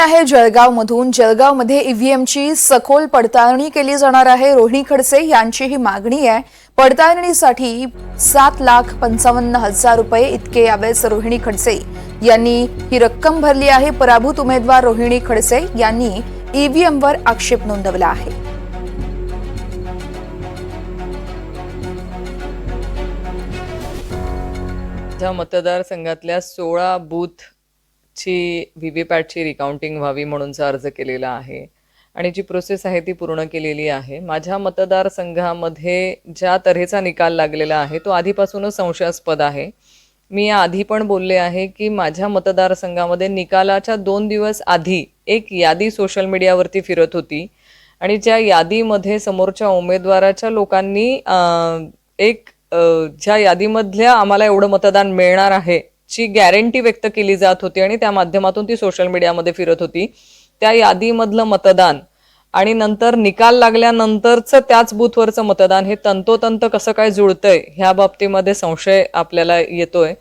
आहे जळगाव मधून जळगावमध्ये ईव्हीएमची सखोल पडताळणी केली जाणार आहे. रोहिणी खडसे यांची ही मागणी आहे. पडताळणीसाठी सात लाख पंचावन्न हजार रुपये इतके यावेळेस रोहिणी खडसे यांनी ही रक्कम भरली आहे. पराभूत उमेदवार रोहिणी खडसे यांनी ईव्हीएमवर आक्षेप नोंदवला आहे. मतदारसंघातल्या सोळा बूथ ची व्ही व्ही पॅटची रिकाउंटिंग व्हावी म्हणूनचा अर्ज केलेला आहे आणि जी प्रोसेस आहे ती पूर्ण केलेली आहे. माझ्या मतदारसंघामध्ये ज्या तऱ्हेचा निकाल लागलेला आहे तो आधीपासूनच संशयास्पद आहे. मी या आधी पण बोलले आहे की माझ्या मतदारसंघामध्ये निकालाच्या दोन दिवस आधी एक यादी सोशल मीडियावरती फिरत होती आणि ज्या यादीमध्ये समोरच्या उमेदवाराच्या लोकांनी एक ज्या यादीमधल्या आम्हाला एवढं मतदान मिळणार आहे ची गॅरंटी व्यक्त केली जात होती आणि त्या माध्यमातून ती सोशल मीडियामध्ये फिरत होती. त्या यादीमधलं मतदान आणि नंतर निकाल लागल्यानंतरचं त्याच बूथवरचं मतदान हे तंतोतंत कसं काय जुळतंय ह्या बाबतीमध्ये संशय आपल्याला येतोय.